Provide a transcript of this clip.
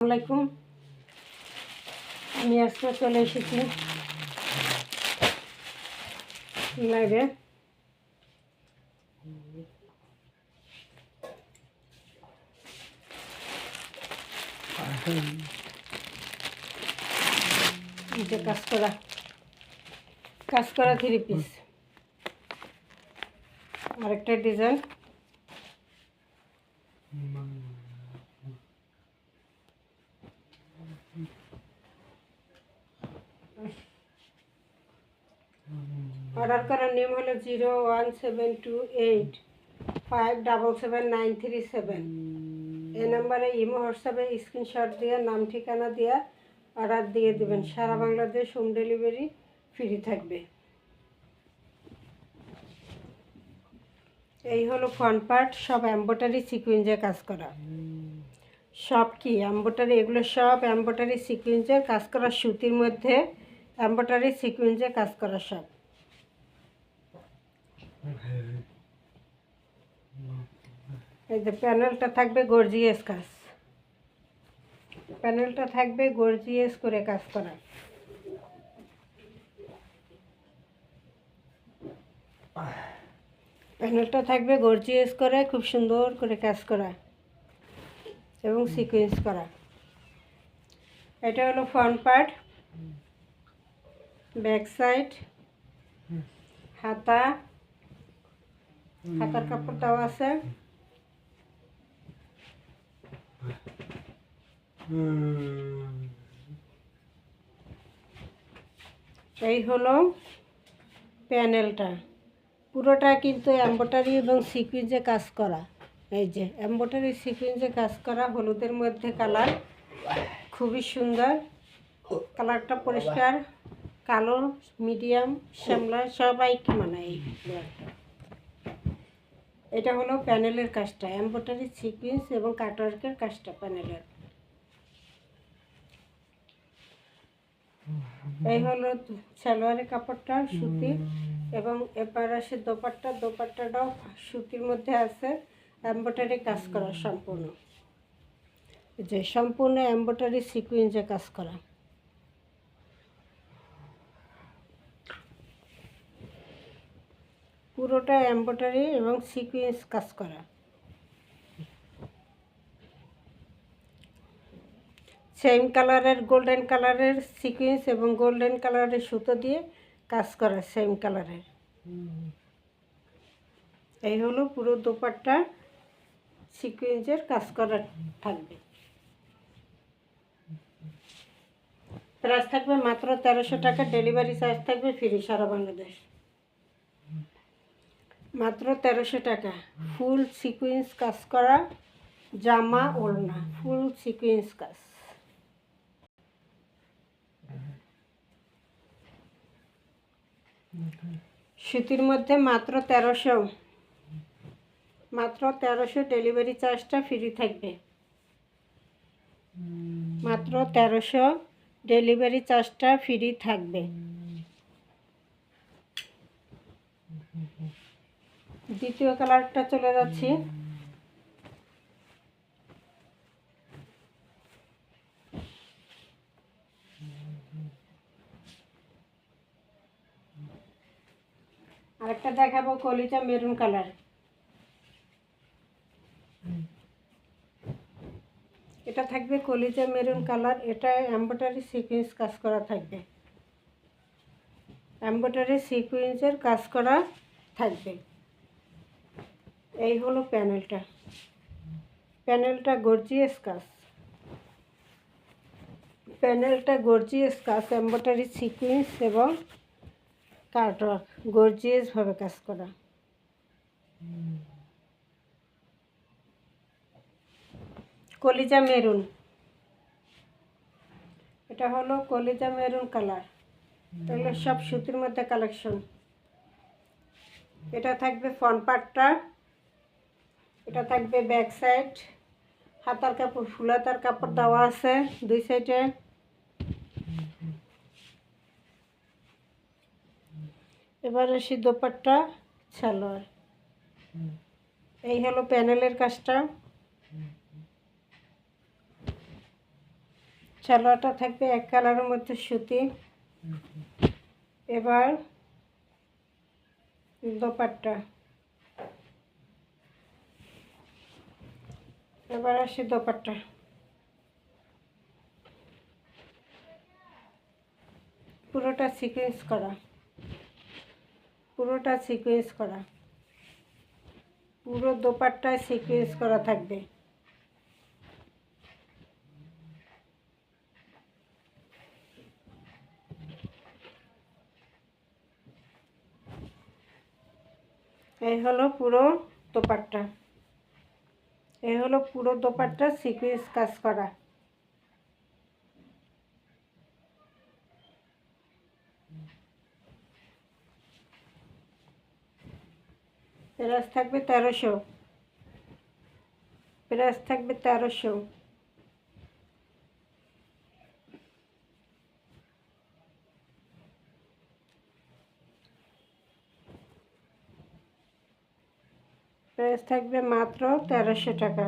আসসালামাইকুম আমি আজকে চলে এসেছি লাইভে। যে কাজ করা কাজ করা থ্রি পিস আরেকটা ডিজাইন অর্ডার করার নিয়ম হলো zero one seven two eight five double seven nine three seven. এই নাম্বারে ইমো, হোয়াটসঅ্যাপে স্ক্রিনশট দিয়ে, নাম, ঠিকানা দিয়ে অর্ডার দিয়ে দেবেন। সারা বাংলাদেশ হোম ডেলিভারি ফ্রি থাকবে। এই হলো ফ্রন্ট পার্ট সব এম্বোটারি সিকুয়েন্সে কাজ করা। সব কি? এম্বোটারি এগুলো সব এম্বোটারি সিকুয়েন্সের কাজ করা সুতির মধ্যে। এম্বোটারি সিকুয়েন্সে কাজ করা সব। এই যে প্যানেলটা থাকবে গর্জিয়াস কাজ। প্যানেলটা থাকবে গর্জিয়াস করে কাজ করা। প্যানেলটা থাকবে গর্জিয়াস করে খুব সুন্দর করে কাজ করা এবং সিকোয়েন্স করা। এটা হলো ফ্রন্ট পার্ট। ব্যাক সাইড হাতা হাতার কাপড় দেওয়া আছে এই হলো প্যানেলটা। পুরোটা কিন্তু এম্বোটারি এবং সিকুয়েন্সে কাজ করা। এই যে এম্বোটারি সিকুয়েন্সে কাজ করা হলুদের মধ্যে কালার। খুবই সুন্দর। কালারটা পরিষ্কার। কালো, মিডিয়াম, শ্যামলা সবাই কি মানায় এই এটা হলো প্যানেলের কাজটা এম্বোটারি সিকুয়েন্স এবং কাটওয়ার্কের কাজটা প্যানেলের। এই হলো সালোয়ারের কাপড়টা, সুতি এবং এবার আসে দোপাট্টা, দোপাট্টাটাও সুতির মধ্যে আছে এম্বোটারি কাজ করা সম্পূর্ণ। যে সম্পূর্ণ এম্বোটারি সিকুয়েন্সে কাজ করা। পুরোটা এম্বোটারি এবং সিকুয়েন্স কাজ করা। সেম কালারের গোল্ডেন কালারের সিকুয়েন্স এবং গোল্ডেন কালারের সুতো দিয়ে কাজ করা সেম কালারের এই হলো পুরো দোপাট্টা সিকুয়েন্সের কাজ করা থাকবে। প্রাইস থাকবে মাত্র তেরোশো টাকা ডেলিভারি চার্জ থাকবে ফ্রি সারা বাংলাদেশ। মাত্র তেরোশো টাকা। ফুল সিকুয়েন্স কাজ করা, জামা, ওড়না। ফুল সিকুয়েন্স কাজ। সুতির মধ্যে মাত্র তেরোশো। মাত্র তেরোশো ডেলিভারি চার্জটা ফ্রি থাকবে। মাত্র তেরোশো ডেলিভারি চার্জটা ফ্রি থাকবে। দ্বিতীয় কালারটা চলে যাচ্ছি। আরেকটা দেখাবো কলিজা মেরুন কালার। এটা থাকবে কলিজা মেরুন কালার, এটা এম্বোটারি সিকুয়েন্স কাজ করা থাকবে। এম্বোটারি সিকুয়েন্সের কাজ করা থাকবে। এই হলো প্যানেলটা। প্যানেলটা গর্জিয়াস কাজ। প্যানেলটা গর্জিয়াস কাজ এম্বোটারি সিকুয়েন্স এবং কাটওয়ার্ক গর্জিয়াসভাবে কাজ করা। কলিজা মেরুন। এটা হলো কলিজা মেরুন কালার। এগুলো সব সুতির মধ্যে কালেকশন এটা থাকবে ফন পার্টটা এটা থাকবে ব্যাক সাইড হাতার কাপড়, ফুলাতার কাপড় দেওয়া আছে দুই সাইডে এবার আসি দোপাট্টা সালোয়ার। এই হলো প্যানেলের কাজটা। সালোয়ারটা থাকবে এক কালারের মধ্যে সুতি। এবার দোপাট্টা। এবার আসি দোপাট্টা। পুরোটা সিকোয়েন্স করা। পুরোটা সিকোয়েন্স করা। পুরো দোপাট্টায় সিকোয়েন্স করা থাকবে। এই হলো পুরো দোপাট্টা। এই হলো পুরো দোপাট্টা সিকুয়েন্স কাজ করা। প্রাইস থাকবে তেরোশো। প্রাইস থাকবে তেরোশো। প্রাইস থাকবে মাত্র তেরোশো টাকা।